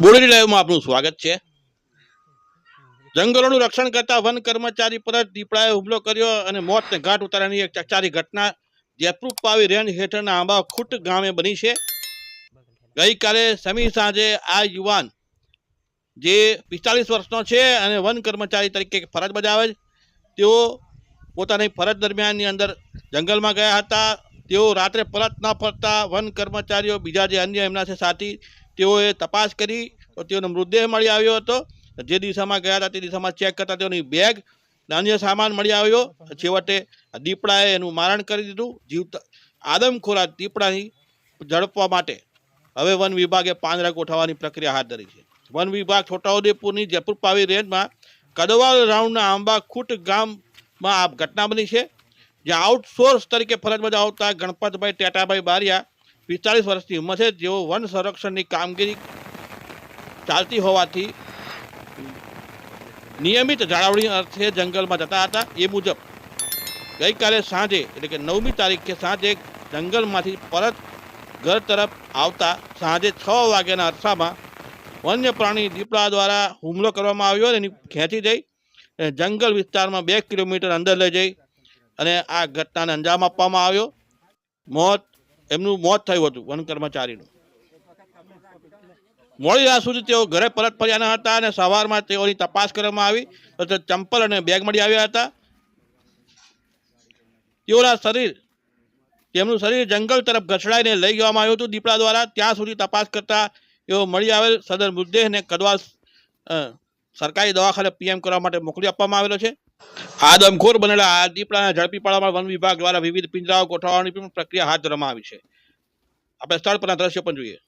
બોડેલી લાઈવમાં આપનું સ્વાગત છે. જંગલોનું રક્ષણ કરતા વન કર્મચારી પર જ દીપડાએ હુમલો કર્યો અને મોતને ઘાટ ઉતારવાની એક ચકચારી ઘટના જયપુર પાવી રેન્જ હેઠળના આંબા ખૂટ ગામે બની છે. ગઈકાલે સમી સાંજે આ યુવાન, જે પિસ્તાલીસ વર્ષનો છે અને વન કર્મચારી તરીકે ફરજ બજાવે છે, તેઓ પોતાની ફરજ દરમિયાનની અંદર જંગલમાં ગયા હતા. તેઓ રાત્રે પરત ન ફરતા વન કર્મચારીઓ બીજા જે અન્ય એમના છે સાથી તેઓએ તપાસ કરી તો તેઓનો મૃતદેહ મળી આવ્યો હતો. જે દિશામાં ગયા હતા તે દિશામાં ચેક કરતા તેઓની બેગ અને અન્ય સામાન મળી આવ્યો. છેવટે દીપડાએ એનું મારણ કરી દીધું. જીવતા આદમખોરા દીપડાની ઝડપવા માટે. હવે વન વિભાગે પાંજરા ગોઠવવાની પ્રક્રિયા હાથ ધરી છે. વન વિભાગ છોટાઉદેપુરની જયપુર પાવી રેન્જમાં કદવાલ રાઉન્ડના આંબા ખૂટ ગામમાં આ ઘટના બની છે. જ્યાં આઉટસોર્સ તરીકે ફરજ બજાવતા ગણપતભાઈ ટેટાભાઈ બારિયા પિસ્તાલીસ વર્ષની ઉંમર છે. જેઓ વન સંરક્ષણની કામગીરી ચાલતી હોવાથી નિયમિત જાળવણી અર્થે જંગલમાં જતા હતા. એ મુજબ ગઈકાલે સાંજે, એટલે કે નવમી તારીખે સાંજે જંગલમાંથી પરત ઘર તરફ આવતા સાંજે છ વાગ્યાના અરસામાં વન્ય પ્રાણી દીપડા દ્વારા હુમલો કરવામાં આવ્યો અને એની ખેંચી જઈ જંગલ વિસ્તારમાં બે કિલોમીટર અંદર લઈ જઈ અને આ ઘટનાને અંજામ આપવામાં આવ્યો. મોત એમનું મોત થયું હતું વન કર્મચારીનું. મોડી રાત સુધી તેઓ ઘરે પરત ફર્યા ન હતા અને સવારમાં તેઓની તપાસ કરવામાં આવી તો ચંપલ અને બેગ મળી આવ્યા હતા. તેઓના શરીર તેમનું શરીર જંગલ તરફ ઘસડાઈને લઈ જવામાં આવ્યું હતું દીપડા દ્વારા. ત્યાં સુધી તપાસ કરતા તેઓ મળી આવેલ સદર મૃતદેહને કદવાલ અ, સરકારી દવાખાને પીએમ કરવા માટે મોકલી આપવામાં આવેલો છે. આ દમખોર બનેલા આ દીપડાને ઝડપી પાડવામાં વન વિભાગ દ્વારા વિવિધ પિંજરાઓ ગોઠવવાની પણ પ્રક્રિયા હાથ ધરવામાં આવી છે. આપણે સ્થળ પરના દ્રશ્યો પણ જોઈએ.